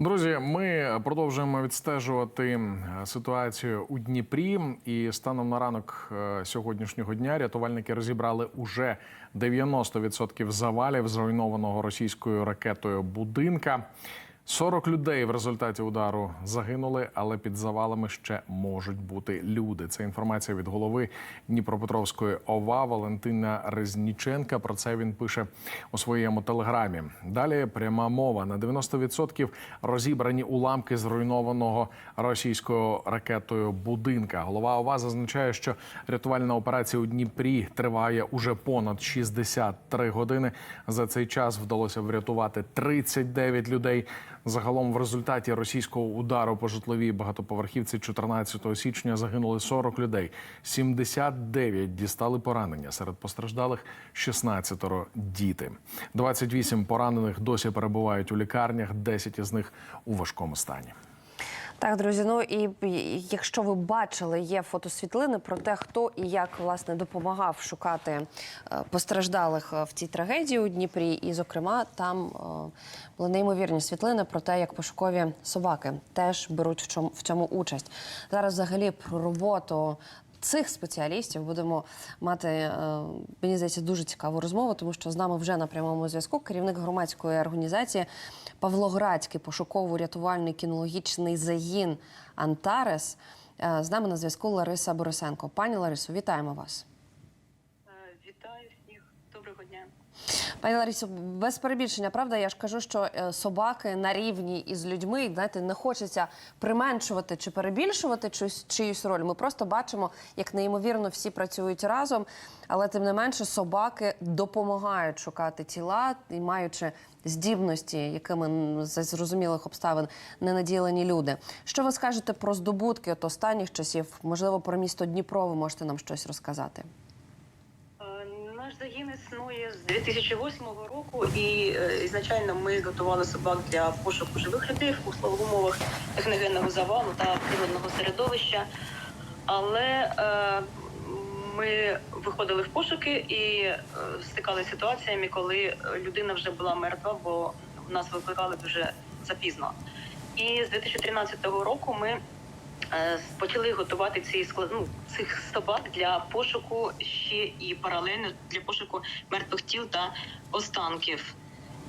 Друзі, ми продовжуємо відстежувати е, ситуацію у Дніпрі. І станом на ранок е, сьогоднішнього дня рятувальники розібрали уже 90% завалів зруйнованого російською ракетою будинка. 40 людей в результаті удару загинули, але під завалами ще можуть бути люди. Це інформація від голови Дніпропетровської ОВА Валентина Резніченка. Про це він пише у своєму телеграмі. Далі пряма мова на 90% розібрані уламки зруйнованого російською ракетою будинка. Голова ОВА зазначає, що рятувальна операція у Дніпрі триває уже понад 63 години. За цей час вдалося врятувати 39 людей. Загалом, в результаті російського удару по житловій багатоповерхівці 14 січня загинули 40 людей. 79 дістали поранення. Серед постраждалих 16 діти. 28 поранених досі перебувають у лікарнях, 10 із них у важкому стані. Так, друзі, ну і якщо ви бачили, є фотосвітлини про те, хто і як власне допомагав шукати е, постраждалих е, в цій трагедії у Дніпрі, і, зокрема, там е, були неймовірні світлини про те, як пошукові собаки теж беруть в цьому участь. Зараз взагалі про роботу. Цих спеціалістів будемо мати е, мені здається дуже цікаву розмову, тому що з нами вже на прямому зв'язку керівник громадської організації Павлоградський пошуково-рятувальний кінологічний загін Антарес. Е, З нами на зв'язку Лариса Борисенко. Пані Ларисо, вітаємо вас. Доброго дня. Пані Ларисо, без перебільшення, правда, я ж кажу, що е, собаки на рівні із людьми, знаєте, не хочеться применшувати чи перебільшувати чиюсь, чиюсь роль. Ми просто бачимо, як неймовірно всі працюють разом, але тим не менше собаки допомагають шукати тіла і маючи здібності, якими м, з зрозумілих обставин не наділені люди. Що ви скажете про здобутки от останніх часів? Можливо, про місто Дніпро ви можете нам щось розказати? Загін існує з 2008 року, і е, ізначально ми готували собак для пошуку живих людей в умовах техногенного завалу та природного середовища. Але е, ми виходили в пошуки і е, стикалися ситуаціями, коли людина вже була мертва, бо нас викликали дуже запізно. І з 2013 року ми почали готувати ці склад... ну, цих собак для пошуку ще і паралельно для пошуку мертвих тіл та останків.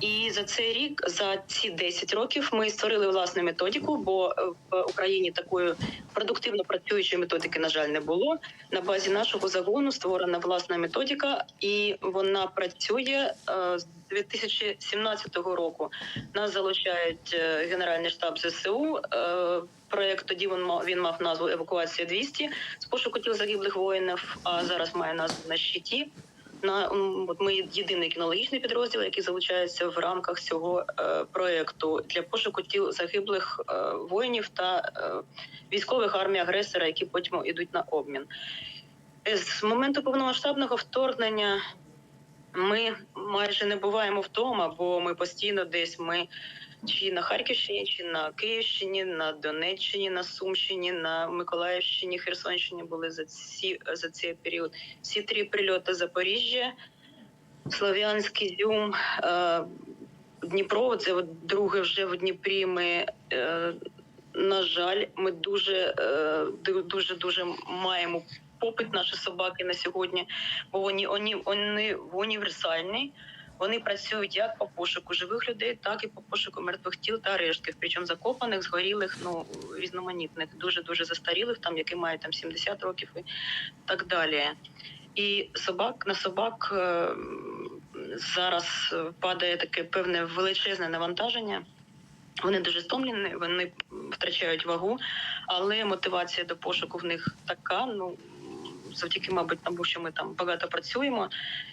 І за цей рік, за ці 10 років, ми створили власну методику, бо е, в Україні такої продуктивно працюючої методики, на жаль, не було. На базі нашого загону створена власна методика, і вона працює е, з 2017 року. Нас залучають е, Генеральний штаб ЗСУ. Проєкт тоді він мав він мав назву Евакуація 200 з пошуку тіл загиблих воїнів. А зараз має назву на щиті. На от ми єдиний кінологічний підрозділ, який залучається в рамках цього е, проєкту для пошуку тіл загиблих е, воїнів та е, військових армій агресора, які потім йдуть на обмін. Е, З моменту повномасштабного вторгнення ми майже не буваємо вдома, бо ми постійно десь ми чи на Харківщині, чи на Київщині, на Донеччині, на Сумщині, на Миколаївщині, Херсонщині були за ці за цей період. Всі три прильоти Запоріжжя, Слов'янський Зюм, е, Дніпро. Це от друге вже в Дніпрі. Ми е, на жаль, ми дуже е, дуже дуже маємо попит наші собаки на сьогодні, бо вони, вони, вони універсальні. Вони працюють як по пошуку живих людей, так і по пошуку мертвих тіл та рештків, причому закопаних, згорілих, ну різноманітних, дуже дуже застарілих, там які мають там 70 років і так далі. І собак на собак е, зараз падає таке певне величезне навантаження. Вони дуже стомлені, вони втрачають вагу, але мотивація до пошуку в них така. Ну завдяки, мабуть, тому що ми там багато працюємо.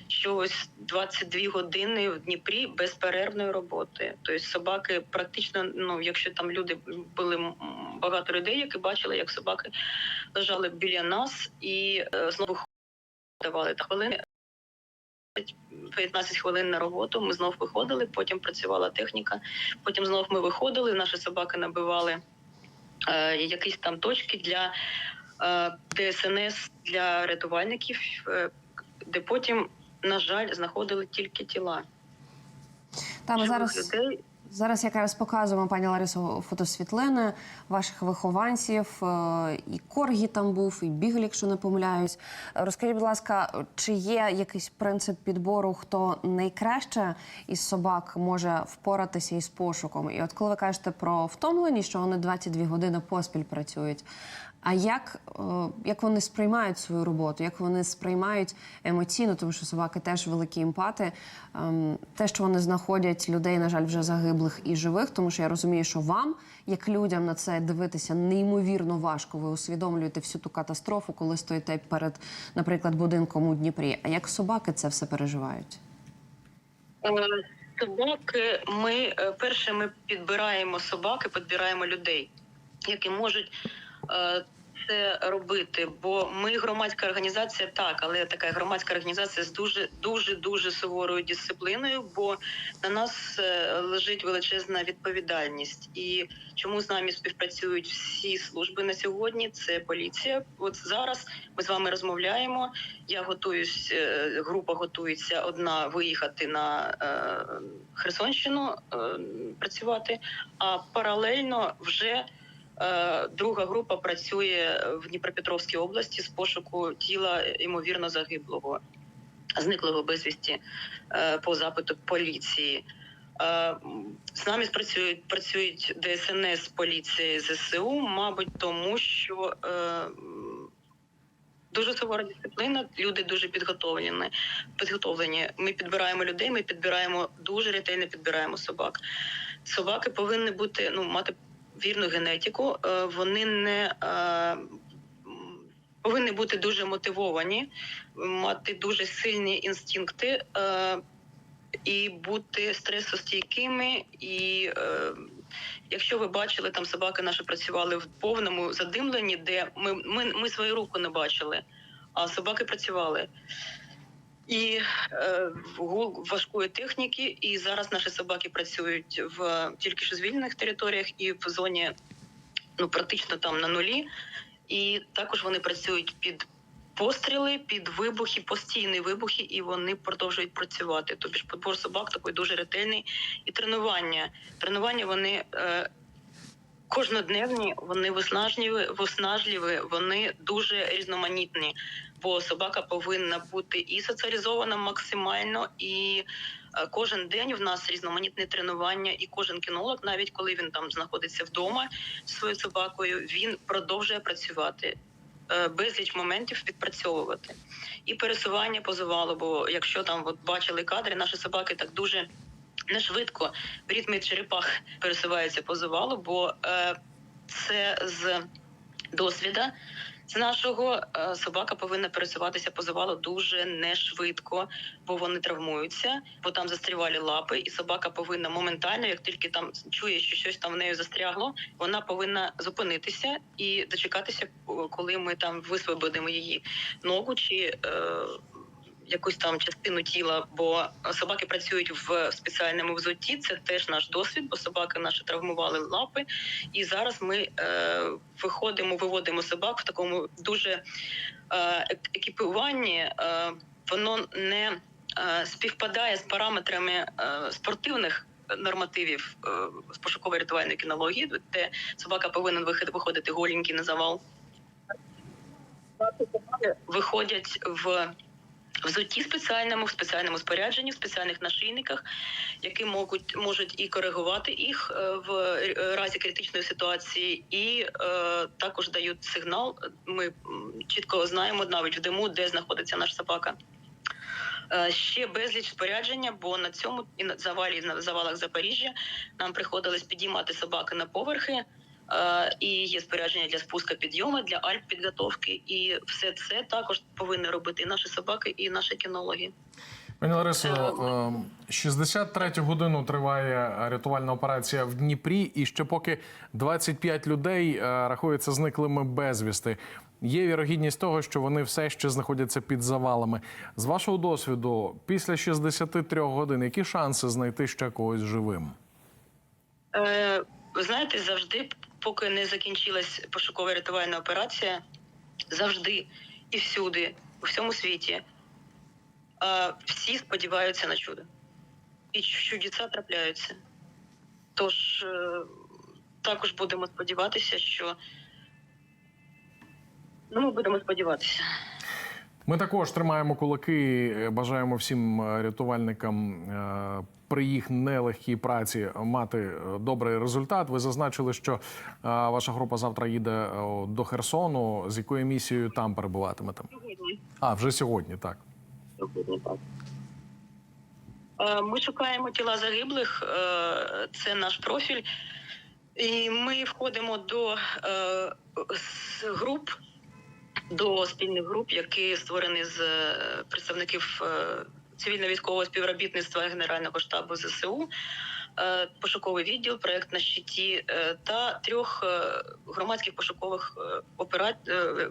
Що ось 22 години в Дніпрі безперервної роботи. Тобто собаки практично, ну якщо там люди були багато людей, які бачили, як собаки лежали біля нас і е, знову давали та хвилини. 15 хвилин на роботу. Ми знов виходили, потім працювала техніка. Потім знов ми виходили. Наші собаки набивали е, якісь там точки для ДСНС для рятувальників, е, де потім, на жаль, знаходили тільки тіла. Та живих зараз людей. Зараз якраз показуємо, пані Ларисо, фотосвітлини ваших вихованців. Е, І Коргі там був, і Бігль, якщо не помиляюсь. Розкажіть, будь ласка, чи є якийсь принцип підбору, хто найкраще із собак може впоратися із пошуком? І от коли ви кажете про втомленість, що вони 22 години поспіль працюють. А як, е, як вони сприймають свою роботу, як вони сприймають емоційно, тому що собаки теж великі емпати. Ем, Те, що вони знаходять людей, на жаль, вже загиблих і живих, тому що я розумію, що вам, як людям, на це дивитися неймовірно важко. Ви усвідомлюєте всю ту катастрофу, коли стоїте перед, наприклад, будинком у Дніпрі. А як собаки це все переживають? Е, Собаки, ми е, перше ми підбираємо собаки, підбираємо людей, які можуть е, це робити. Бо ми громадська організація, так, але така громадська організація з дуже дуже дуже суворою дисципліною, бо на нас е, лежить величезна відповідальність. І чому з нами співпрацюють всі служби на сьогодні? Це поліція. От зараз ми з вами розмовляємо. Я готуюсь, е, група готується одна виїхати на е, Херсонщину працювати, а паралельно вже друга група працює в Дніпропетровській області з пошуку тіла ймовірно загиблого, зниклого безвісті е, по запиту поліції. Е, З нами працюють працюють ДСНС, поліція, ЗСУ, мабуть, тому що е, дуже сувора дисципліна, люди дуже підготовлені. Підготовлені. Ми підбираємо людей, ми підбираємо дуже ретельно підбираємо собак. Собаки повинні бути ну мати вірну генетику. е, Вони не е, повинні бути дуже мотивовані, мати дуже сильні інстинкти. е, і бути стресостійкими. І якщо ви бачили, там собаки наші працювали в повному задимленні, де ми, ми, ми свою руку не бачили, а собаки працювали. І е, гул важкої техніки, і зараз наші собаки працюють в тільки що звільнених територіях і в зоні ну практично там на нулі. І також вони працюють під постріли, під вибухи, постійні вибухи, і вони продовжують працювати. Тобто ж підбор собак такий дуже ретельний. І тренування. Тренування вони е, кожнодневні, вони виснажливі, виснажливі, вони дуже різноманітні. Бо собака повинна бути і соціалізована максимально, і е, кожен день в нас різноманітне тренування, і кожен кінолог, навіть коли він там знаходиться вдома зі своєю собакою, він продовжує працювати. е, Безліч моментів відпрацьовувати і пересування по завалу. Бо якщо там от бачили кадри, наші собаки так дуже не швидко в ритмі черепах пересуваються по завалу, бо е, це з досвіда. З нашого е, собака повинна пересуватися по завалу дуже не швидко, бо вони травмуються, бо там застрівалі лапи, і собака повинна моментально, як тільки там чує, що щось там в нею застрягло, вона повинна зупинитися і дочекатися, коли ми там висвободимо її ногу чи е, якусь там частину тіла, бо собаки працюють в спеціальному взутті. Це теж наш досвід, бо собаки наші травмували лапи. І зараз ми е, виходимо, виводимо собак в такому дуже е, ек- екіпіруванні. Е, воно не е, співпадає з параметрами е, спортивних. Нормативів е, з пошукової рятувальної кінології, де собака повинен виходити голенький на завал. Виходять в взутті спеціальному, в спеціальному спорядженні, в спеціальних нашийниках, які можуть можуть і коригувати їх е, в е, разі критичної ситуації, і е, також дають сигнал. Ми чітко знаємо навіть в диму, де знаходиться наш собака. Е, Ще безліч спорядження, бо на цьому і на завалі на завалах Запоріжжя нам приходилось підіймати собаки на поверхи. Е, І є спорядження для спуска підйому, для альп підготовки, і все це також повинні робити і наші собаки, і наші кінологи. Пані Ларисо, е, 63 годину триває рятувальна операція в Дніпрі, і ще поки 25 людей е, рахуються зниклими безвісти. Є вірогідність того, що вони все ще знаходяться під завалами. З вашого досвіду, після 63 годин, які шанси знайти ще когось живим? Ви знаєте, завжди, поки не закінчилась пошукова рятувальна операція, завжди і всюди, у всьому світі, е, всі сподіваються на чудо. І чудеса трапляються. Тож е, також будемо сподіватися, що ну, ми будемо сподіватися. Ми також тримаємо кулаки. е, Бажаємо всім рятувальникам при їх нелегкій праці мати е, добрий результат. Ви зазначили, що е, ваша група завтра їде е, до Херсону. З якою місією там перебуватимете? Сьогодні. А вже сьогодні, так. Сьогодні так. Ми шукаємо тіла загиблих, це наш профіль. І ми входимо до груп, до спільних груп, які створені з представників цивільно-військового співробітництва Генерального штабу ЗСУ, е, пошуковий відділ, проект на щиті е, та трьох е, громадських пошукових е,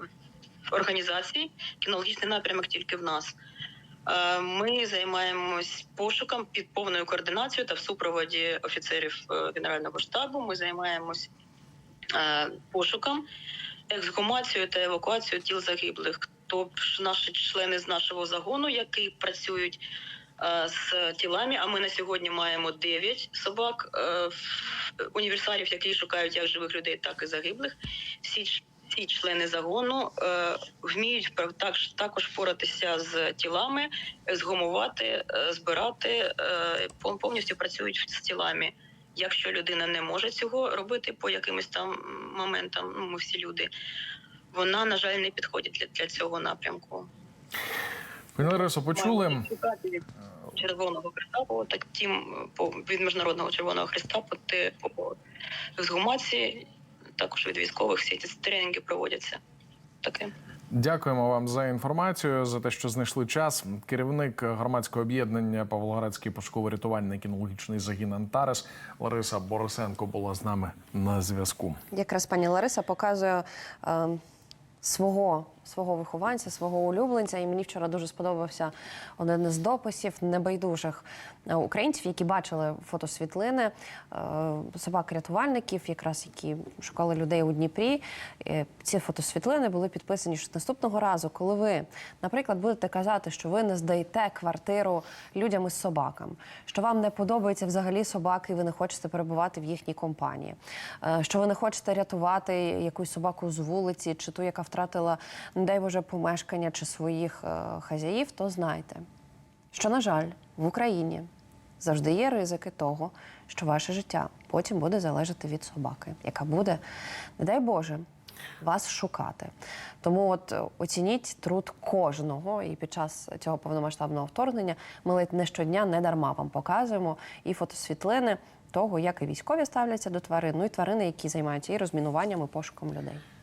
організацій. Кінологічний напрямок тільки в нас. Ми займаємось пошуком під повною координацією та в супроводі офіцерів Генерального штабу. Ми займаємось пошуком, ексгумацією та евакуацією тіл загиблих. Тобто наші члени з нашого загону, які працюють е, з тілами. А ми на сьогодні маємо 9 собак е, універсалів, які шукають як живих людей, так і загиблих. Всі всі члени загону е, вміють також також впоратися з тілами, згумувати, е, збирати, е, повністю працюють з тілами. Якщо людина не може цього робити по якимось там моментам, ну ми всі люди, вона на жаль не підходить для, для цього напрямку. Пані Ларисо, почули. Від Червоного Христа, по таким по від міжнародного Червоного Христа, по те по ексгумації, також від військових всі ці тренінги проводяться. Таке. Дякуємо вам за інформацію, за те, що знайшли час. Керівник громадського об'єднання Павлоградський пошуково-рятувальний кінологічний загін Антарес Лариса Борисенко була з нами на зв'язку. Якраз пані Лариса показує е, свого, свого вихованця, свого улюбленця. І мені вчора дуже сподобався один із дописів небайдужих е, українців, які бачили фотосвітлини е, собак-рятувальників, якраз які шукали людей у Дніпрі. Ці фотосвітлини були підписані, що наступного разу, коли ви, наприклад, будете казати, що ви не здаєте квартиру людям із собаками, що вам не подобаються взагалі собаки, і ви не хочете перебувати в їхній компанії, е, що ви не хочете рятувати якусь собаку з вулиці, чи ту, яка втратила, не дай Боже, помешкання чи своїх е, хазяїв, то знайте, що, на жаль, в Україні завжди є ризики того, що ваше життя потім буде залежати від собаки, яка буде, не дай Боже, вас шукати. Тому от е, оцініть труд кожного. І під час цього повномасштабного вторгнення ми ледь не щодня не дарма вам показуємо і фотосвітлини того, як і військові ставляться до тварин, ну і тварини, які займаються і розмінуванням, і пошуком людей.